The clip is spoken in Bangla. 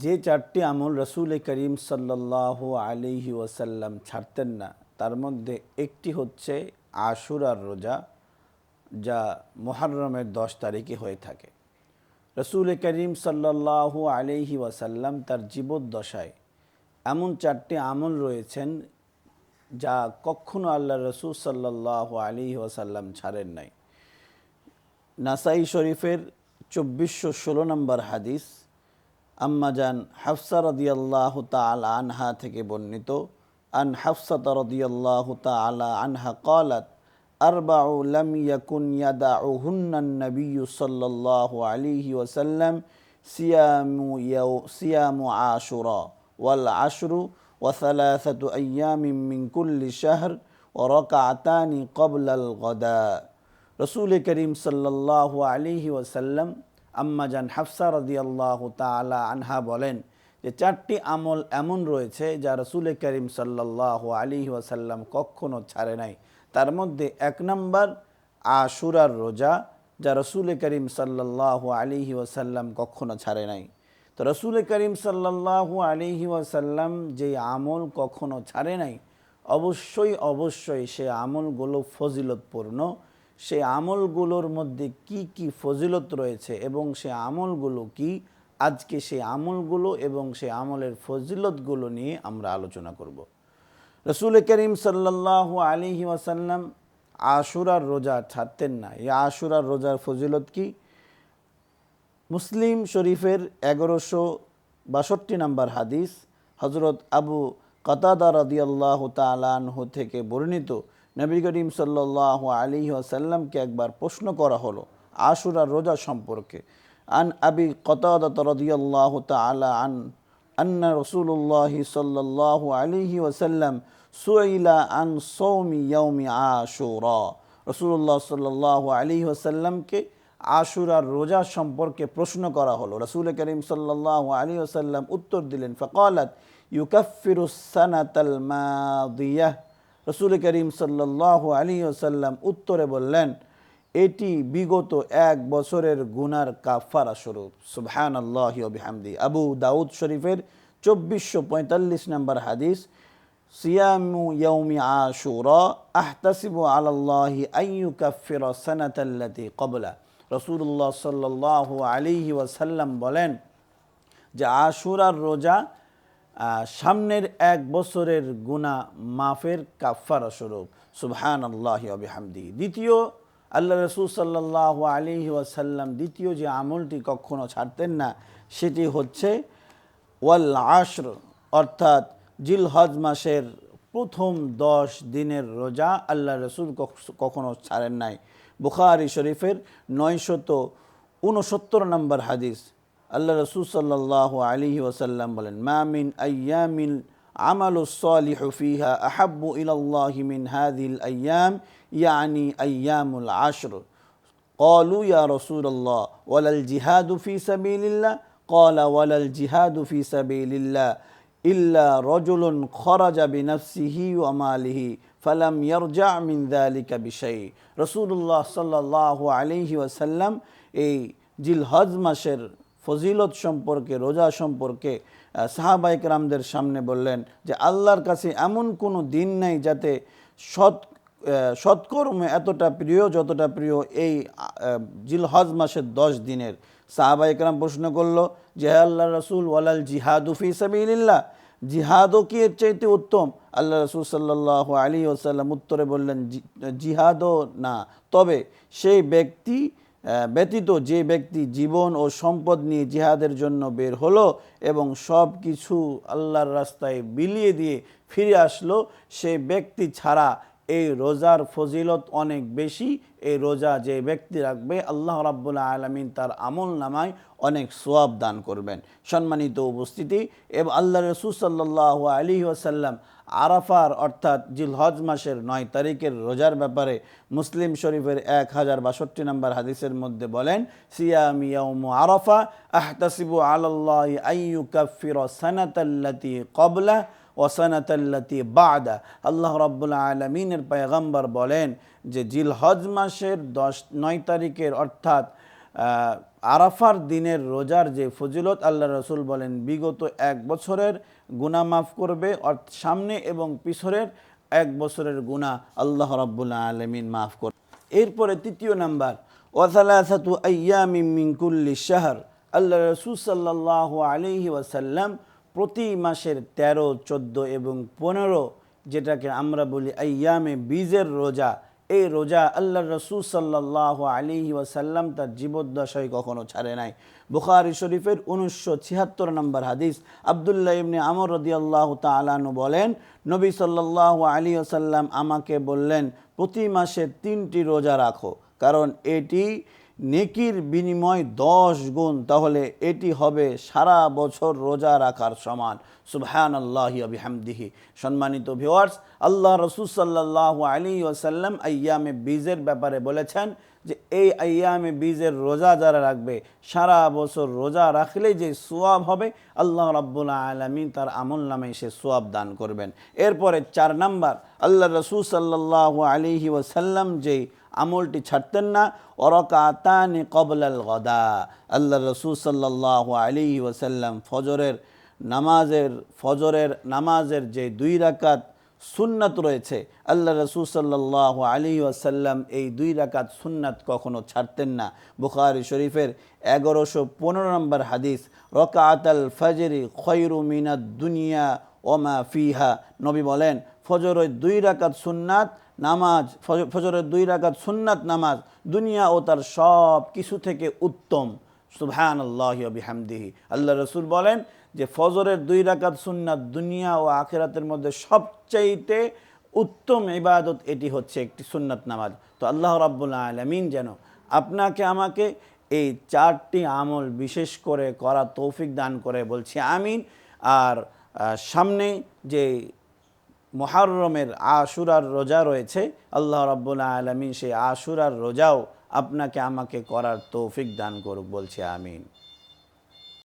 যে চারটি আমল রসুল করিম সাল্লাহ আলিহি ওয়াসাল্লাম ছাড়তেন না, তার মধ্যে একটি হচ্ছে আশুরার রোজা, যা মোহাররমের দশ তারিখে হয়ে থাকে। রসুল করিম সাল্লাহ আলিহি ওয়াসাল্লাম তার জীবদ্দশায় এমন চারটি আমল রয়েছেন, যা কখনো আল্লাহ রসুল সাল্লাহ আলিহি ওয়াসাল্লাম ছাড়েন নাই। নাসাই শরীফের চব্বিশশো ষোলো নম্বর হাদিস আম্মাজান হাফসা রদিয়াল্লাহ তালা আনহা থেকে বর্ণিত আন হাফসাত রদিয়াল্লাহ তালা আনহা قالت أربع لم يكن يدعهن النبي صلى الله عليه وسلم صيام يو صيام عاشوراء والعشر وثلاثة أيام من كل شهر وركعتان قبل الغداء রসুল করিম সাল্লাহ আলিহি ওয়াসাল্লাম আম্মাজান হাফসা রদিয়াল্লাহ তালা আনহা বলেন যে চারটি আমল এমন রয়েছে যা রসুল করিম সাল্লাহ আলিহি ওয়াসাল্লাম কখনো ছাড়ে নাই। তার মধ্যে এক নম্বর আশুরার রোজা, যা রসুল করিম সাল্লাহ আলিহি ওয়াসাল্লাম কখনো ছাড়ে নাই। তো রসুল করিম সাল্লাহ আলিহি ওয়াসাল্লাম যে আমল কখনো ছাড়ে নাই, অবশ্যই অবশ্যই সে আমলগুলো ফজিলতপূর্ণ সে আমলগুলোর মধ্যে কি কি ফজিলত রয়েছে এবং সে আমলগুলো কি? আজকে সে আমলগুলো এবং সে আমলের ফজিলতগুলো নিয়ে আমরা আলোচনা করব। রসুল করিম সাল্লাহ আলিহি ওয়াসাল্লাম আশুরার রোজা ছাড়তেন না। এই আশুরার রোজার ফজিলত কি? মুসলিম শরীফের এগারোশো বাষট্টি নম্বর হাদিস হজরত আবু কতাদা রদিয়াল্লাহ তালাহ থেকে বর্ণিত নবী করিম সাল্লাহ আলী আসাল্লামকে একবার প্রশ্ন করা হলো আশুরার রোজা সম্পর্কে। আন আবি কতাদত রদিয়াল্লাহ তালা আন, আন্না রসুল্লাহ সাল্লাহ আলিহি ওসাল্লাম সুইলা আন সৌমি ইয়ৌমি আশুরা। রসুল্লাহ সাল্লাহ আলী ওসাল্লামকে আশুরার রোজা সম্পর্কে প্রশ্ন করা হলো। রসুল করিম সাল্লাহ আলী ওসাল্লাম উত্তর দিলেন, ফকালাত ইউকাফিরুসানাতাল মাদিয়াহ রসুল করিম সাল্লাহ আলী ওসাল্লাম উত্তরে বললেন, এটি বিগত এক বছরের গুনার কাফারা স্বরূপ। সুবহান আল্লাহ বিহামদি। আবু দাউদ শরীফের চব্বিশশো পঁয়তাল্লিশ নম্বর হাদিস, সিয়ামু ইয়ৌমি আশুরা আহতাসিবু আলাল্লাহি আইয়ু কাফির সানাতাল্লাতি কবলা রসুল্লাহ সাল্লাহ আলিহি ওয়াসাল্লাম বলেন যে, আশুরার রোজা সামনের এক বছরের গুণা মাফের কাফারা স্বরূপ। সুবহান আল্লাহ আবিহামদি দ্বিতীয়, আল্লাহ রসুল সাল্লাহ আলী ওয়াসাল্লাম দ্বিতীয় যে আমলটি কখনো ছাড়তেন না, সেটি হচ্ছে ওয়াল আশর, অর্থাৎ জিল হজ মাসের প্রথম দশ দিনের রোজা আল্লাহ রসুল কখনো ছাড়েন নাই। বুখারি শরীফের নয়শত উনসত্তর নম্বর হাদিস। আল্লাহ রসুল সাল্লাহ আলী ওসাল্লাম বলেন মামিন আয়ামিন আমাল সালিহ ফিহা আহাব্বু ইলাল্লাহি মিন হাদিল আয়াম ইয়ানি আয়ামুল আশর قالوا يا رسول الله ولا الجهاد في سبيل الله قال ولا الجهاد في سبيل الله إلا رجل خرج بنفسه وماله فلم يرجع من ذلك بشيء رسول الله صلى الله عليه وسلم এই জিলহজ মাসের ফজিলত সম্পর্কে, রোজা সম্পর্কে সাহাবাইক রামদের সামনে বললেন যে আল্লাহর কাছে এমন কোনো দিন নাই যাতে সৎ সৎকর্মে এতটা প্রিয় যতটা প্রিয় এই জিলহজ মাসের দশ দিনের। সাহাবাইকরাম প্রশ্ন করল যে আল্লাহ রসুল, ওয়ালাল জিহাদুফি সাবিল্লাহ জিহাদও কি এর চাইতে উত্তম? আল্লাহ রসুল সাল্লাহ আলী ওসাল্লাম উত্তরে বললেন জিহাদও না। তবে সেই ব্যক্তি ব্যতীত যে ব্যক্তি জীবন ও সম্পদ নিয়ে জিহাদের জন্য বের হলো এবং সব কিছু আল্লাহর রাস্তায় বিলিয়ে দিয়ে ফিরে আসলো, সে ব্যক্তি ছাড়া এই রোজার ফজিলত অনেক বেশি, এই রোজা যে ব্যক্তি রাখবে, আল্লাহ রাব্বুল্লাহ আলমিন তার আমল নামায় অনেক সোয়াব দান করবেন। সম্মানিত উপস্থিতি, এবং আল্লাহ রসুল সাল্লাহ আলী ওসাল্লাম আরাফার অর্থাৎ জিলহজ মাসের নয় তারিখের রোজার ব্যাপারে মুসলিম শরীফের এক হাজার বাষট্টি নম্বর হাদিসের মধ্যে বলেন, সিয়াম ইয়াউম আরাফা আহতাসিবু আল্লাহ আইয়ু কাফির সানাতাল্লাতি কবলা ওসানাতাল্লাতি বাদা। আল্লাহ রব্বুল আলমিনের পায়গাম্বার বলেন যে জিলহজ মাসের দশ, নয় তারিখের অর্থাৎ আরাফার দিনের রোজার যে ফজিলত আল্লাহ রসুল বলেন, বিগত এক বছরের গুনাহ মাফ করবে সামনে এবং পিছনের এক বছরের গুনাহ আল্লাহ রাব্বুল আলমিন মাফ করবে এরপরে তৃতীয় নাম্বার, ওয়াসালাসাতু আইয়ামিন মিন কুল্লি শাহর। আল্লাহ রসুল সাল্লাহ আলিহি ওয়াসাল্লাম প্রতি মাসের তেরো, চোদ্দ এবং পনেরো, যেটাকে আমরা বলি আইয়ামে বীজের রোজা, এই রোজা আল্লাহ রসুল সাল্লাহ আলিহি ওয়াসাল্লাম তার জীবদ্দশায় কখনো ছাড়ে নাই। বুখারি শরীফের উনিশশো ছিয়াত্তর নম্বর হাদিস, আবদুল্লাহ ইবনে আমর রদিয়াল্লাহ তালানু বলেন, নবী সাল্লাহ আলী ওসাল্লাম আমাকে বললেন, প্রতি মাসে তিনটি রোজা রাখো, কারণ এটি নেকির বিনিময় দশ গুণ, তাহলে এটি হবে সারা বছর রোজা রাখার সমান। সুবহান আল্লাহি আবিহামদিহি সম্মানিত ভিওয়ার্স আল্লাহ রসুল সাল্লাহ আলী ওসাল্লাম আয়ামে বীজের ব্যাপারে বলেছেন যে, এই আয়ামে বীজের রোজা যারা রাখবে, সারা বছর রোজা রাখলেই যে সোয়াব হবে, আল্লাহ রাব্বুল আলমিন তার আমল নামে সে সোয়াব দান করবেন। এরপরে চার নাম্বার, আল্লাহ রসুল সাল্লাহ আলিহি ওসাল্লাম যেই আমলটি ছাড়তেন না। অরকাতানি কবলাল গদা। আল্লাহ রসুল সাল্লাহ আলী ওসাল্লাম ফজরের নামাজের ফজরের নামাজের যে দুই রাকাত সুন্নাত রয়েছে, আল্লাহ রসুল সাল্লাহ আলী ওয়াসাল্লাম এই দুই রাকাত সুন্নাত কখনো ছাড়তেন না। বুখারি শরীফের এগারোশো পনেরো নম্বর হাদিস রকাত আল ফজরি খৈরু মিনাদ দুনিয়া ওমা ফিহা। নবী বলেন, ফজরের দুই রাকাত সুন্নাত নামাজ, ফজ- ফজরের দুই রাকাত সুন্নাত নামাজ, দুনিয়া ও তার সব কিছু থেকে উত্তম। সুবহান আল্লাহ বিহামদিহি। আল্লাহ রসুল বলেন যে ফজরের দুই রাকাত সুন্নাত দুনিয়া ও আখেরাতের মধ্যে সবচাইতে উত্তম ইবাদত এটি হচ্ছে একটি সুন্নাত নামাজ। তো আল্লাহ রাব্বুল আলমিন যেন আপনাকে আমাকে এই চারটি আমল বিশেষ করে করা তৌফিক দান করে বলছি আমিন। আর সামনে যে মহারমের আশুরার রোজা রয়েছে, আল্লাহ রাব্বুল আলমিন সেই আশুরার রোজাও আপনাকে আমাকে করার তৌফিক দান করুক, বলছে আমিন।